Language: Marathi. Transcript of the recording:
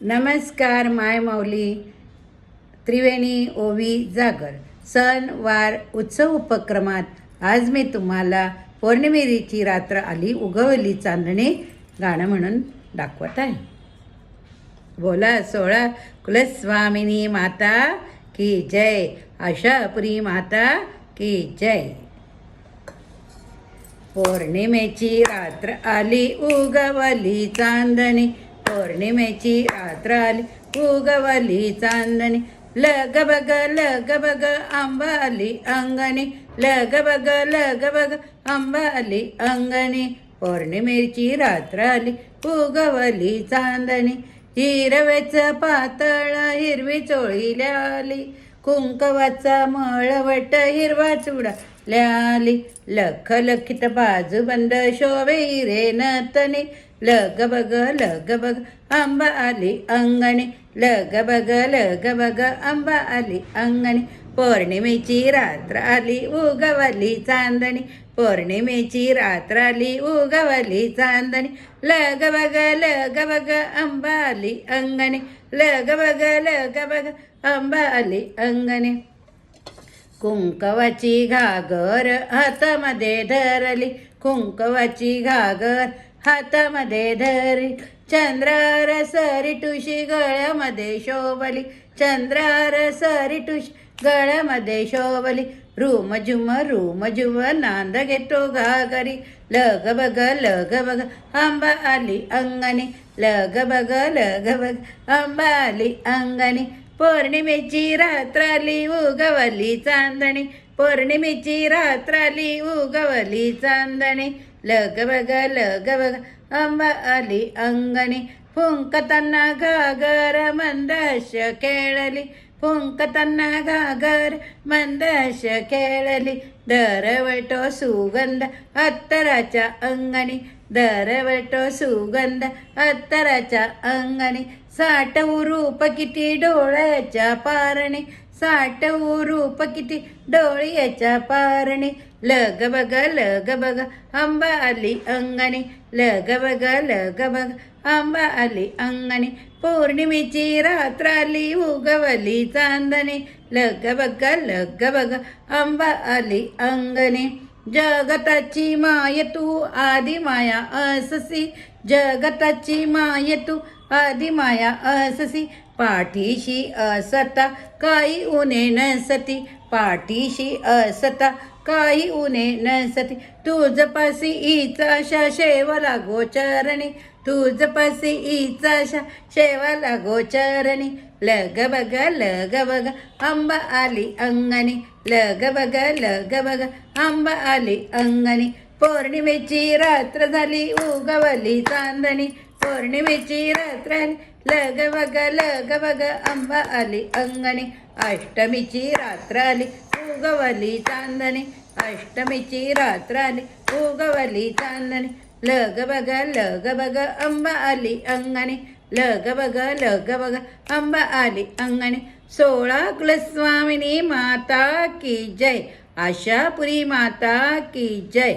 नमस्कार माय माऊली. त्रिवेणी ओवी जागर. सण वार उत्सव उपक्रमात आज मी तुम्हाला पौर्णिमेची रात्र आली उगवली चांदणे गाणं म्हणून दाखवत आहे. बोला सोळा कुलस्वामिनी माता की जय आशापुरी माता की जय. पौर्णिमेची रात्र आली उगवली चांदणी पौर्णिमेची रात्र आली उगवली चांदणी. लग बग लग बग आंबा अंगणी. लग बग लग बग आंबा अंगणी. पौर्णिमेची रात्र आली उगवली चांदणी. हिरवेच पातळ हिरवी चोळी ल्याली कुंकवाचा मळवट हिरवा चुडा ल्याली लख लखित बाजू बंद शोभे रे नतनी लग बग लग बग आंबा आली अंगणी. लग बग लग बग आंबा आली अंगणे. पौर्णिमेची रात्र आली उगवली चांदणी. पौर्णिमेची रात्र आली उगवली चांदणी. लग बग लग बग आंबा आली अंगणी. लग बग लग बग आंबा आली अंगणे. कुंकवाची घागर हातामध्ये धरली. कुंकवाची घागर हातामध्ये धरी चंद्रार सरी टुशी गळ्यामध्ये शोभली. चंद्रार सरी टुशी गळ्यामध्ये शोभली. रूम झुम रूम झुम नांद घेतो घागरी. लग बग लग बग आंबा आली अंगणी. लग बग लग बग आंबा आली अंगणी. पौर्णिमेची रात्र आली उगवली चांदणी. पौर्णिमेची रात्र आली उगवली चांदणी. लग बग लग बग आंबा आली अंगणी फुंकताना घागर मंदश खेळली फुंकताना घागर मंदश खेळली दरवटो सुगंध अत्तराच्या अंगणी दरवटो सुगंध अत्तराच्या अंगणी साठवू रूप किती डोळ्याच्या पारणी साठवू रूप किती डोळ्याच्या पारणी लग बग लग बग अंबा आली अंगणी लग बग लग बग आंबा आली अंगणी पौर्णिमेची रात्र आली उगवली चांदणी लग बग लग बग आंबा आली अंगणी जगताची माय तू आदि माया अससी जगताची माय तू आदि माया अससी पाठीशी असता काही उणे नसती पाठीशी असता काही उने नसती. तुझ पासी इचाशा शेवला गोचरणी. तुझ पासी इचाशा शेवला गोचरणी. लग बग लग बग आंबा आली अंगणी. लग बग लग बग आंबा आली अंगणी. पौर्णिमेची रात्र झाली उगवली चांदणी. पौर्णिमेची रात्र आली लग बग लग बग आंबा आली अंगणी. अष्टमीची रात्र आली उगवली चांदणी अष्टमीची रात्र आली उगवली चांदणी लग बग लग बग आंबा आली अंगणी लग बग लग बग आंबा आली अंगणी सोळा कुलस्वामिनी माता की जय आशापुरी माता की जय